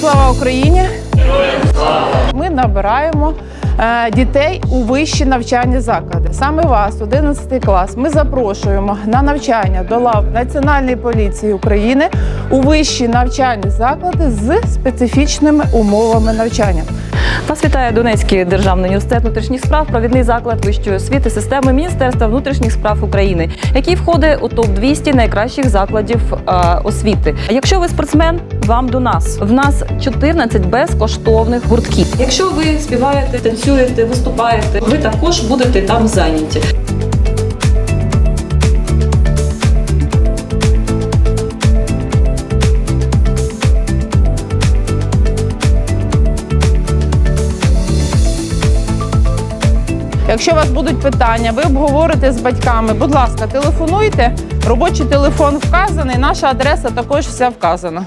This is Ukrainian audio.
Слава Україні! Ми набираємо е, дітей у вищі навчальні заклади. Саме вас, 11 клас, ми запрошуємо на навчання до лав Національної поліції України у вищі навчальні заклади з специфічними умовами навчання. Вас вітає Донецький державний університет внутрішніх справ, провідний заклад вищої освіти системи Міністерства внутрішніх справ України, який входить у топ 200 найкращих закладів е, освіти. Якщо ви спортсмен, вам до нас. В нас 14 безкоштовних гуртків. Якщо ви співаєте, танцюєте, виступаєте, ви також будете там зайняті. Якщо у вас будуть питання, ви обговорите з батьками. Будь ласка, телефонуйте. Робочий телефон вказаний. Наша адреса також вся вказана.